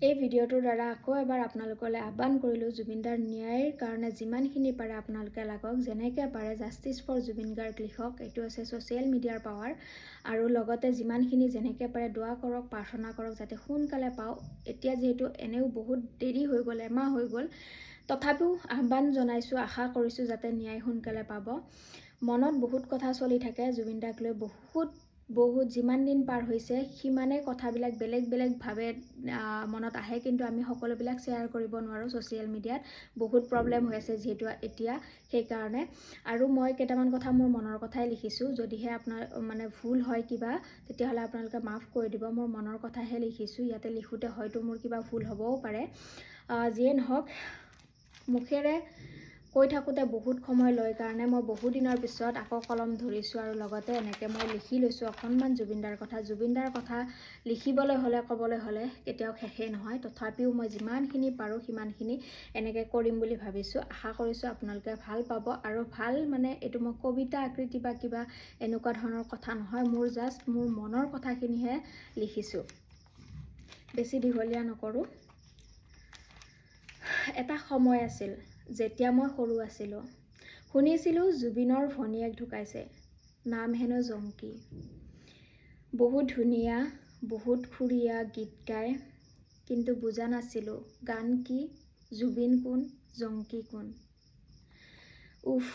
এই ভিডিঅ'টোৰ দ্বাৰা আকৌ এবাৰ আপোনালোকলৈ আহ্বান কৰিলোঁ জুবিনদাৰ ন্যায়ৰ কাৰণে যিমানখিনি পাৰে আপোনালোকে লাগক যেনেকৈ পাৰে জাষ্টিছ ফৰ জুবিন গাৰ্গ লিখক এইটো আছে ছ'চিয়েল মিডিয়াৰ পাৱাৰ আৰু লগতে যিমানখিনি যেনেকৈ পাৰে দোৱা কৰক প্ৰাৰ্থনা কৰক যাতে সোনকালে পাওঁ। এতিয়া যিহেতু এনেও বহুত দেৰি হৈ গ'ল এমাহ হৈ গ'ল তথাপিও আহ্বান জনাইছোঁ আশা কৰিছোঁ যাতে ন্যায় সোনকালে পাব। মনত বহুত কথা চলি থাকে জুবিন দাক লৈ বহুত বহুত যিমান দিন পাৰ হৈছে সিমানেই কথাবিলাক বেলেগ বেলেগভাৱে মনত আহে। কিন্তু আমি সকলোবিলাক শ্বেয়াৰ কৰিব নোৱাৰোঁ ছ'চিয়েল মিডিয়াত বহুত প্ৰব্লেম হৈ আছে যিহেতু এতিয়া সেইকাৰণে। আৰু মই কেইটামান কথা মোৰ মনৰ কথাই লিখিছোঁ। যদিহে আপোনাৰ মানে ভুল হয় কিবা তেতিয়াহ'লে আপোনালোকে মাফ কৰি দিব। মোৰ মনৰ কথাহে লিখিছোঁ। ইয়াতে লিখোঁতে হয়তো মোৰ কিবা ভুল হ'বও পাৰে। যিয়ে নহওক মুখেৰে কৈ থাকোঁতে বহুত সময় লয় কাৰণে মই বহুদিনৰ পিছত আকৌ কলম ধৰিছোঁ আৰু লগতে এনেকৈ মই লিখি লৈছোঁ অকণমান জুবিনদাৰ কথা। জুবিনদাৰ কথা লিখিবলৈ হ'লে ক'বলৈ হ'লে কেতিয়াও শেষেই নহয়। তথাপিও মই যিমানখিনি পাৰোঁ সিমানখিনি এনেকৈ কৰিম বুলি ভাবিছোঁ। আশা কৰিছোঁ আপোনালোকে ভাল পাব আৰু ভাল মানে এইটো মই কবিতা আকৃতি বা কিবা এনেকুৱা ধৰণৰ কথা নহয়। মোৰ জাষ্ট মোৰ মনৰ কথাখিনিহে লিখিছোঁ। বেছি দীঘলীয়া নকৰোঁ। এটা সময় আছিল। যেতিয়া মই সৰু আছিলোঁ শুনিছিলোঁ জুবিনৰ ভনীয়েক ঢুকাইছে। নাম হেনো জংকী বহুত ধুনীয়া বহুত সুৰীয়া গীত গায় কিন্তু বুজা নাছিলোঁ গান কি জুবিন কোন জংকী কোন। উফ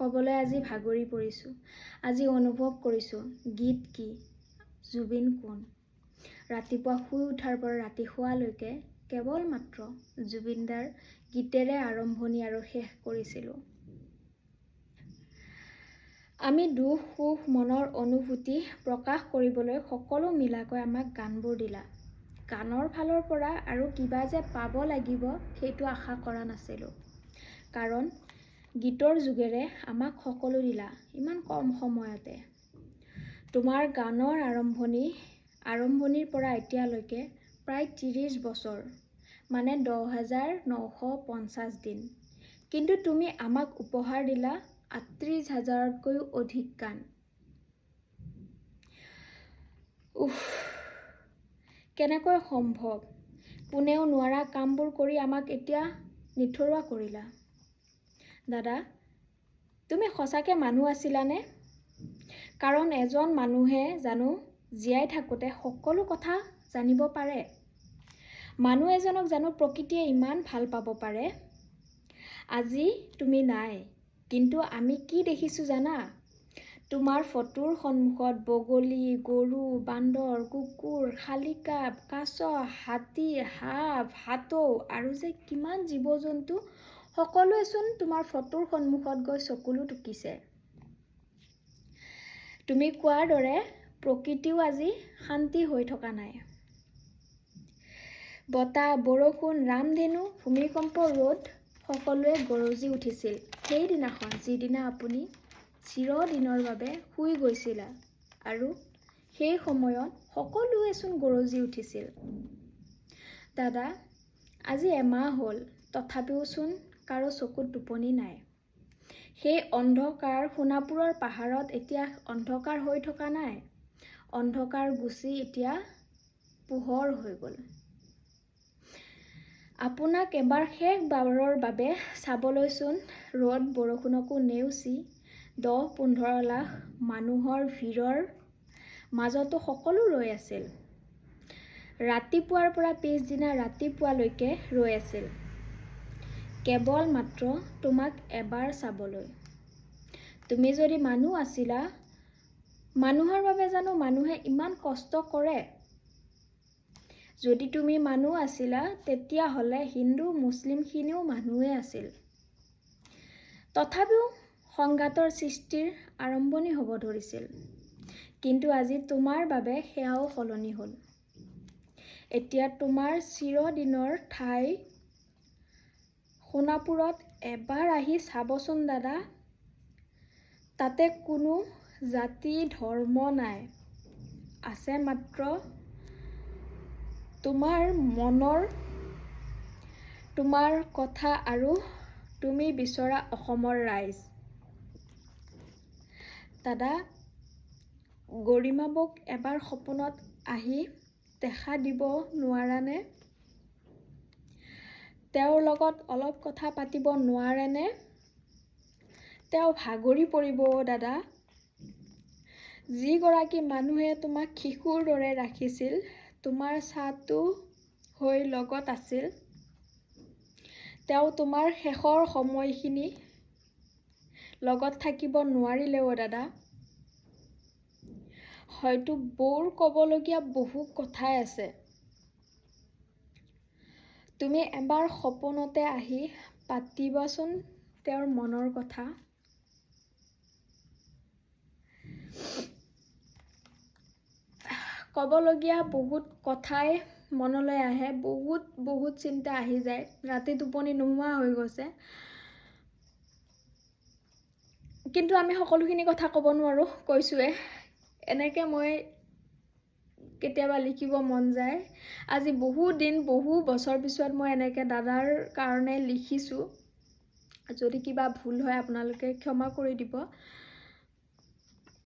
ক'বলৈ আজি ভাগৰি পৰিছোঁ আজি অনুভৱ কৰিছোঁ গীত কি জুবিন কোন। ৰাতিপুৱা শুই উঠাৰ পৰা ৰাতি শোৱালৈকে কেৱল মাত্ৰ জুবিনদাৰ গীতেৰে আৰম্ভণি আৰু শেষ কৰিছিলোঁ। আমি দুখ সুখ মনৰ অনুভূতি প্ৰকাশ কৰিবলৈ সকলো মিলাকৈ আমাক গানবোৰ দিলা। গানৰ ফালৰ পৰা আৰু কিবা যে পাব লাগিব সেইটো আশা কৰা নাছিলোঁ। কাৰণ গীতৰ যোগেৰে আমাক সকলো দিলা ইমান কম সময়তে। তোমাৰ গানৰ আৰম্ভণি আৰম্ভণিৰ পৰা এতিয়ালৈকে প্ৰায় ত্ৰিছ বছৰ মানে দহ হাজাৰ নশ পঞ্চাছ দিন। কিন্তু তুমি আমাক উপহাৰ দিলা আঠত্ৰিছ হাজাৰতকৈও অধিক গান। উফ কেনেকৈ সম্ভৱ? কোনেও নোৱাৰা কামবোৰ কৰি আমাক এতিয়া নিথৰুৱা কৰিলা। দাদা তুমি সঁচাকৈ মানুহ আছিলানে? কাৰণ এজন মানুহে জানো জীয়াই থাকোঁতে সকলো কথা জানিব পাৰে। মানুহ এজনক জানো প্ৰকৃতিয়ে ইমান ভাল পাব পাৰে। আজি তুমি নাই কিন্তু আমি কি দেখিছোঁ জানা? তোমাৰ ফটোৰ সন্মুখত বগলী গৰু বান্দৰ কুকুৰ শালিকা কাছ হাতী সাপ ভাটৌ আৰু যে কিমান জীৱ জন্তু সকলোৱেচোন তোমাৰ ফটোৰ সন্মুখত গৈ চকুলো টুকিছে। তুমি কোৱাৰ দৰে প্ৰকৃতিও আজি শান্তি হৈ থকা নাই। বতাহ বৰষুণ ৰামধেনু ভূমিকম্প ৰ'দ সকলোৱে গৰজি উঠিছিল। সেইদিনাখন যিদিনা আপুনি চিৰদিনৰ বাবে শুই গৈছিলা আৰু সেই সময়ত সকলোৱেচোন গৰজি উঠিছিল। দাদা আজি এমাহ হ'ল তথাপিওচোন কাৰো চকুত টোপনি নাই। সেই অন্ধকাৰ সোণাপুৰৰ পাহাৰত এতিয়া অন্ধকাৰ হৈ থকা নাই। অন্ধকাৰ গুচি এতিয়া পোহৰ হৈ গ'ল। আপোনাক এবাৰ শেষবাৰৰ বাবে চাবলৈচোন। ৰ'দ বৰষুণকো নেওচি। দহ পোন্ধৰ লাখ মানুহৰ ভিৰৰ মাজতো সকলো ৰৈ আছিল। ৰাতিপুৱাৰ পৰা পিছদিনা ৰাতিপুৱালৈকে ৰৈ আছিল। কেৱল মাত্ৰ তোমাক এবাৰ চাবলৈ। তুমি যদি মানুহ আছিলা মানুহৰ বাবে জানো মানুহে ইমান কষ্ট কৰে? যদি তুমি মানুহ আছিলা তেতিয়াহ'লে হিন্দু মুছলিমখিনিও মানুহেই আছিল। তথাপিও সংঘাতৰ সৃষ্টিৰ আৰম্ভণি হ'ব ধৰিছিল। কিন্তু আজি তোমাৰ বাবে সেয়াও সলনি হ'ল। এতিয়া তোমাৰ চিৰদিনৰ ঠাই সোণাপুৰত এবাৰ আহি চাবচোন দাদা। তাতে কোনো জাতি ধৰ্ম নাই। আছে মাত্ৰ তোমাৰ মনৰ তোমাৰ কথা আৰু তুমি বিচৰা অসমৰ ৰাইজ। দাদা গৰিমা বৌক এবাৰ সপোনত আহি দেখা দিব নোৱাৰানে? তেওঁৰ লগত অলপ কথা পাতিব নোৱাৰেনে? তেওঁ ভাগৰি পৰিব দাদা। যিগৰাকী মানুহে তোমাক শিশুৰ দৰে ৰাখিছিল তোমাৰ ছাঁটো হৈ লগত আছিল। তেওঁ তোমাৰ শেষৰ সময়খিনি লগত থাকিব নোৱাৰিলে অ' দাদা। হয়তো বৌৰ ক'বলগীয়া বহু কথাই আছে। তুমি এবাৰ সপোনতে আহি পাতিবাচোন তেওঁৰ মনৰ কথা। ক'বলগীয়া বহুত কথাই মনলৈ আহে বহুত বহুত চিন্তা আহি যায়। ৰাতি টোপনি নোহোৱা হৈ গৈছে। কিন্তু আমি সকলোখিনি কথা ক'ব নোৱাৰোঁ কৈছোঁৱে এনেকৈ মই কেতিয়াবা লিখিব মন যায়। আজি বহু দিন বহু বছৰ পিছত মই এনেকৈ দাদাৰ কাৰণে লিখিছোঁ। যদি কিবা ভুল হয় আপোনালোকে ক্ষমা কৰি দিব।